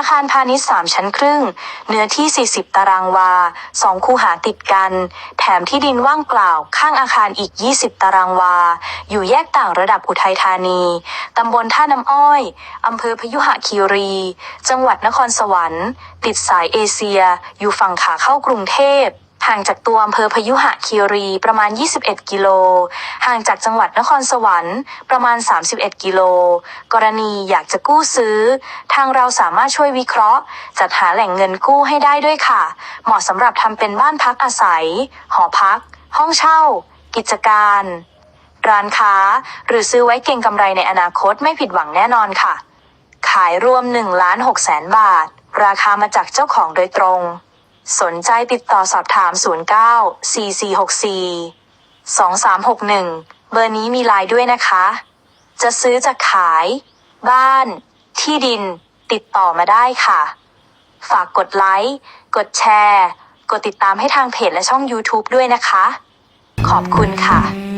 าคารพาณิชย์สามชั้นครึ่ง เนื้อที่ 40 ตารางวา 2 คูหาติดกัน แถมที่ดินว่างเปล่า ข้างอาคารอีก 20 ตารางวา อยู่แยกต่างระดับอุทัยธานี ตำบลท่าน้ำอ้อย อำเภอพยุหคีรี จังหวัดนครสวรรค์ ติดสายเอเชีย อยู่ฝั่งขาเข้ากรุงเทพ ห่างจากตัวอำเภอพยุหะคีรีประมาณ 21 กิโล ห่างจากจังหวัดนครสวรรค์ประมาณ 31 กิโล กรณีอยากจะกู้ซื้อ ทางเราสามารถช่วยวิเคราะห์ จัดหาแหล่งเงินกู้ให้ได้ด้วยค่ะ เหมาะสำหรับทำเป็นบ้านพักอาศัย หอพัก ห้องเช่า กิจการ ร้านค้า หรือซื้อไว้เก็งกำไรในอนาคตไม่ผิดหวังแน่นอนค่ะ ขายรวม1ล้าน6แสนบาท ราคามาจากเจ้าของโดยตรง สนใจติดต่อสอบถาม 09 4464 2361 เบอร์นี้มีไลน์ด้วยนะคะ จะซื้อจะขาย บ้าน ที่ดิน ติดต่อมาได้ค่ะ ฝากกดไลค์ กดแชร์ กดติดตามให้ทางเพจและช่อง YouTube ด้วยนะคะ ขอบคุณค่ะ